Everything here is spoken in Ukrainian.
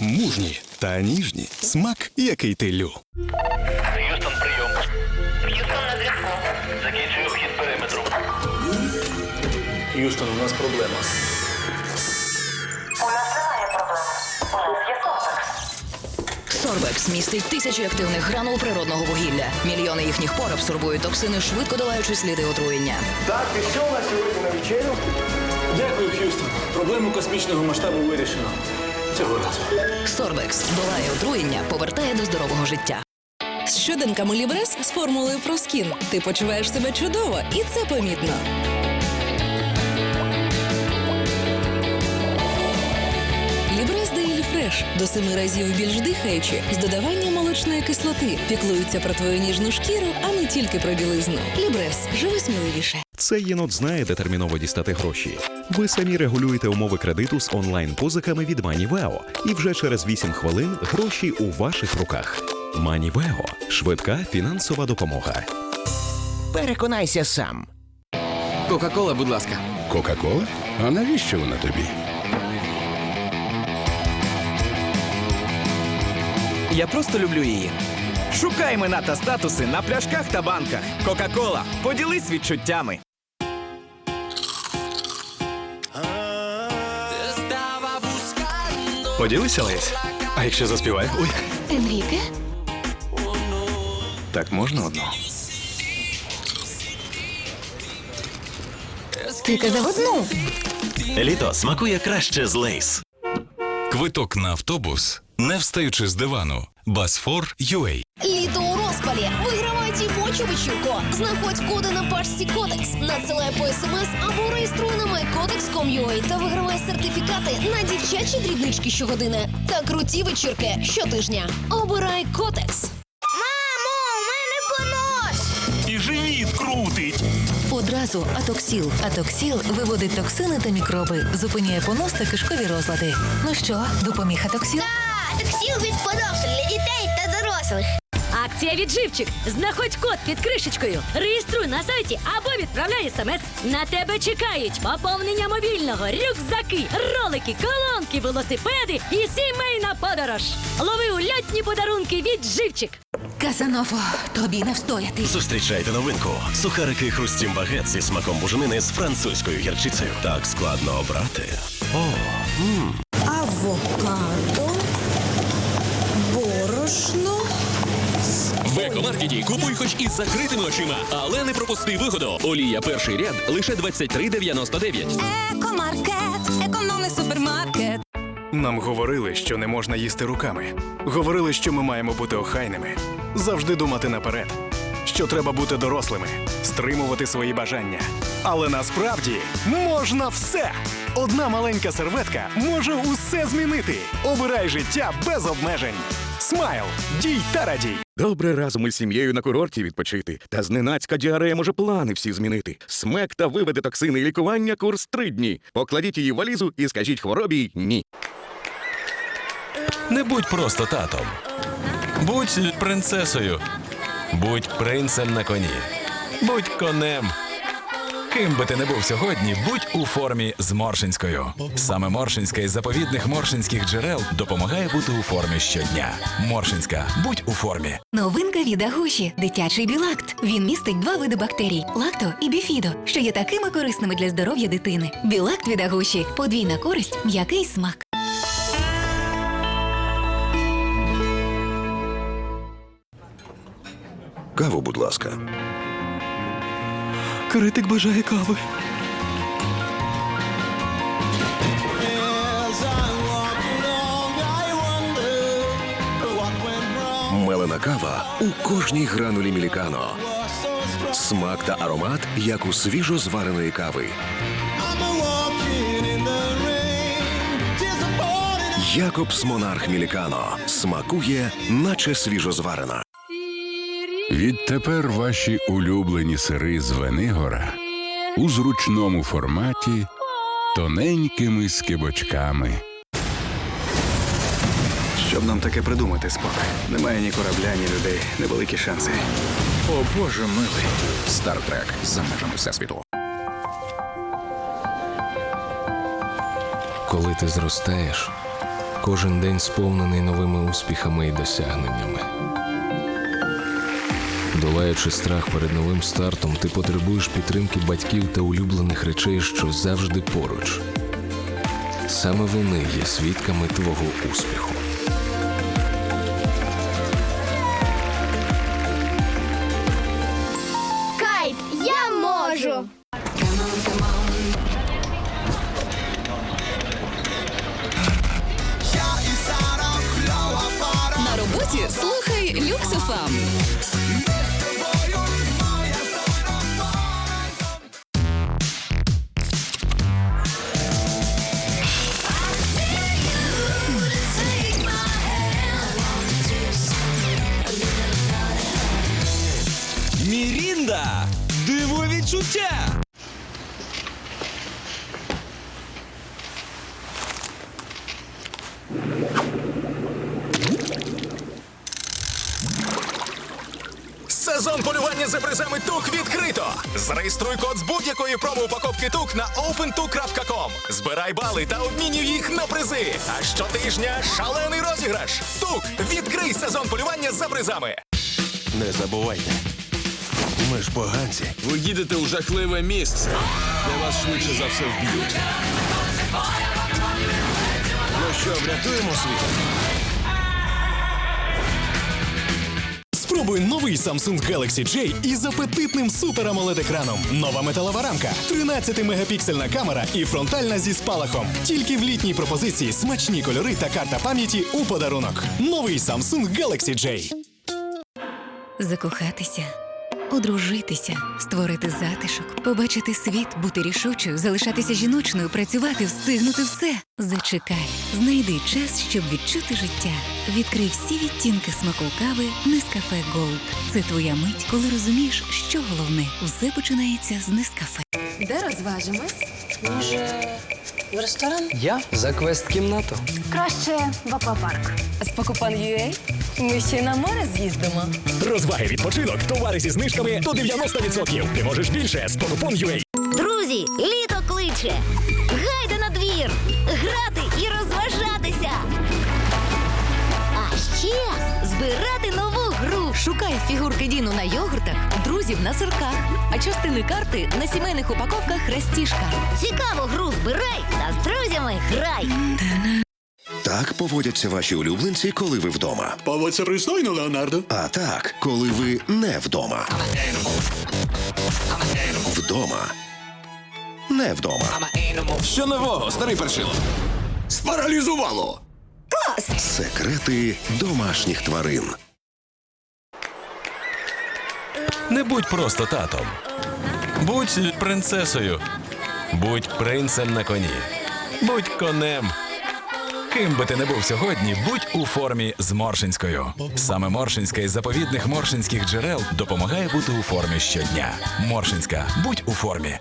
Мужні та ніжні. Смак, який ти лю. Х'юстон, прийом. Х'юстон на зв'язку. Закінчую вхід периметру. Х'юстон, у нас проблема. У нас немає проблем. У нас є комплекс. Сорбекс містить тисячі активних гранул природного вугілля. Мільйони їхніх пор абсорбують токсини, швидко долаючи сліди отруєння. Так, і що у нас сьогодні на вечерю? Дякую, Х'юстон. Проблему космічного масштабу вирішено. Цього разу. Сорбекс долає отруєння, повертає до здорового життя. З щоденками Лібрес з формулою Проскін ти почуваєш себе чудово, і це помітно. Фреш до семи разів більш дихаючи з додаванням молочної кислоти. Піклуються про твою ніжну шкіру, а не тільки про білизну. Лібрес живи сміливіше. Цей єнот знає, де терміново дістати гроші. Ви самі регулюєте умови кредиту з онлайн-позиками від MoneyVeo. І вже через 8 хвилин гроші у ваших руках. MoneyVeo – швидка фінансова допомога. Переконайся сам. Кока-кола, будь ласка. Кока-кола? А навіщо вона тобі? Я просто люблю її. Шукай імена та статуси на пляшках та банках. Кока-кола. Поділись відчуттями. Поділися, Лесь? А якщо заспіваю? Ой, Енріке? так можна одну? Ти казав одну. Літо смакує краще з лейс. Квиток на автобус, не встаючи з дивану. Басфор UA. Літо у розпалі. Вигравай тімочу вечірко. Знаходь коди на пачці Кодекс. Надсилай по смс або реєструй на mycodex.com.ua та вигравай сертифікати на дівчачі дрібнички щогодини та круті вечірки щотижня. Обирай Кодекс. Мамо, у мене понос! І живіт крутить. Одразу Атоксіл. Атоксіл виводить токсини та мікроби, зупиняє понос та кишкові розлади. Ну що, допоміг Атоксіл? Так, сіл від поносу для дітей та дорослих. Акція від живчик. Знаходь код під кришечкою. Реєструй на сайті або відправляй смс. На тебе чекають поповнення мобільного, рюкзаки, ролики, колонки, велосипеди і сімейна подорож. Лови улятні подарунки від живчик. Казаново, тобі не встояти. Зустрічайте новинку. Сухарики хрустім багет зі смаком буженини з французькою гірчицею. Так складно обрати. О, Авокадо, екомаркеті купуй хоч із закритими очима, але не пропусти вигоду. Олія перший ряд лише 23,99. Екомаркет, економний супермаркет. Нам говорили, що не можна їсти руками. Говорили, що ми маємо бути охайними, завжди думати наперед, що треба бути дорослими, стримувати свої бажання. Але насправді можна все. Одна маленька серветка може усе змінити. Обирай життя без обмежень. Смайл, дій та радій. Добре разом із сім'єю на курорті відпочити. Та зненацька діарея може плани всі змінити. Смек та виведе токсини і лікування курс три дні. Покладіть її в валізу і скажіть хворобі ні. Не будь просто татом. Будь принцесою. Будь принцем на коні. Будь конем. Ким би ти не був сьогодні, будь у формі з Моршинською. Саме Моршинська із заповідних моршинських джерел допомагає бути у формі щодня. Моршинська, будь у формі. Новинка від Агуші – дитячий білакт. Він містить два види бактерій – лакто і біфідо, що є такими корисними для здоров'я дитини. Білакт від Агуші – подвійна користь, м'який смак. Каву, будь ласка. Критик бажає кави. Мелена кава у кожній гранулі мілікано. Смак та аромат, як у свіжо звареної кави. Якобс Монарх Мілікано смакує, наче свіжозварена. Відтепер ваші улюблені сири з Венигора у зручному форматі тоненькими скибочками. Щоб нам таке придумати, Спок? Немає ні корабля, ні людей. Невеликі шанси. О, Боже милий. Стартрек за межами всесвіту. Коли ти зростаєш, Кожен день сповнений новими успіхами і досягненнями. Долаючи страх перед новим стартом, ти потребуєш підтримки батьків та улюблених речей, що завжди поруч. Саме вони є свідками твого успіху. Мірінда! Диво відчуття! Сезон полювання за призами тук відкрито. Зареєструй код з будь-якої промо-упаковки тук на opentuk.com. Збирай бали та обмінюй їх на призи. А щотижня шалений розіграш. Тук відкрий сезон полювання за призами. Не забувайте. Ми ж поганці. Ви їдете у жахливе місце, де вас швидше за все вб'ють. Ну що, врятуємо світ? Спробуй новий Samsung Galaxy J із апетитним супер amoled екраном. Нова металова рамка, 13-мегапіксельна камера і фронтальна зі спалахом. Тільки в літній пропозиції смачні кольори та карта пам'яті у подарунок. Новий Samsung Galaxy J. Закохатися, одружитися, створити затишок, побачити світ, бути рішучою, залишатися жіночною, працювати, встигнути все. Зачекай, знайди час, щоб відчути життя. Відкрий всі відтінки смаку кави Нескафе Голд. Це твоя мить, коли розумієш, що головне. Все починається з Нескафе. Де розважимось? Може, в ресторан? Я за квест-кімнату. Краще в аквапарк. З покупан UA ми ще й на море з'їздимо. Розваги відпочинок, товари зі знижками до 90%. Ти можеш більше з Покупон.ua. Друзі, літо кличе. Гайде на двір, грати і розважатися. А ще збирати нову гру. Шукай фігурки Діну на йогуртах, друзів на сирках, а частини карти на сімейних упаковках Растішка. Цікаву гру збирай та з друзями грай. Так поводяться ваші улюбленці, коли ви вдома. Поводься пристойно, Леонардо. А так, коли ви не вдома. Вдома. Не вдома. Що нового, старий першило? Спаралізувало. Секрети домашніх тварин. Не будь просто татом. Будь принцесою. Будь принцем на коні. Будь конем. Ким би ти не був сьогодні, будь у формі з Моршинською. Саме Моршинська із заповідних моршинських джерел допомагає бути у формі щодня. Моршинська, будь у формі.